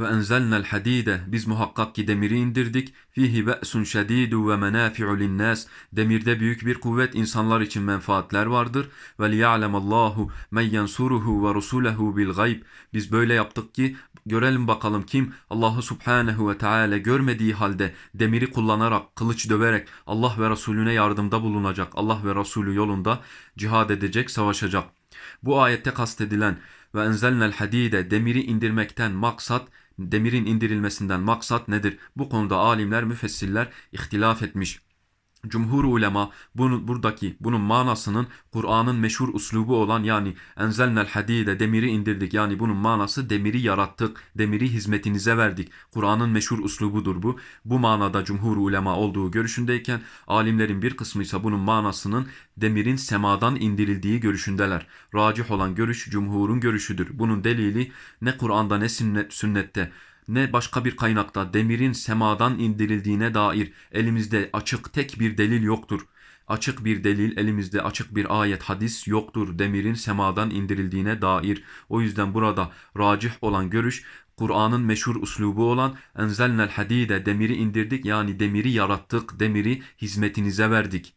Ve enzelnel hadide biz muhakkak ki demiri indirdik. Fihi be'sun şedidu ve menafi'u linnas. Demirde büyük bir kuvvet insanlar için menfaatler vardır. Ve liya'lemallahu men yensuruhu ve rusulehu bil gayb. Biz böyle yaptık ki görelim bakalım kim Allahu Subhanahu ve Teala görmediği halde demiri kullanarak, kılıç döverek Allah ve Resulüne yardımda bulunacak. Allah ve Resulü yolunda cihad edecek, savaşacak. Bu ayette kastedilen ve enzelnel hadide demiri indirmekten maksat demirin indirilmesinden maksat nedir? Bu konuda alimler, müfessirler ihtilaf etmiş. Cumhur ulema bunu, buradaki bunun manasının Kur'an'ın meşhur uslubu olan yani enzelnel hadide demiri indirdik yani bunun manası demiri yarattık, demiri hizmetinize verdik. Kur'an'ın meşhur uslubudur bu. Bu manada cumhur ulema olduğu görüşündeyken alimlerin bir kısmı ise bunun manasının demirin semadan indirildiği görüşündeler. Racih olan görüş cumhurun görüşüdür. Bunun delili ne Kur'an'da ne sünnet, sünnette ne başka bir kaynakta demirin semadan indirildiğine dair elimizde açık tek bir delil yoktur. Açık bir delil elimizde açık bir ayet hadis yoktur demirin semadan indirildiğine dair. O yüzden burada racih olan görüş Kur'an'ın meşhur uslubu olan enzelnel hadide demiri indirdik yani demiri yarattık demiri hizmetinize verdik.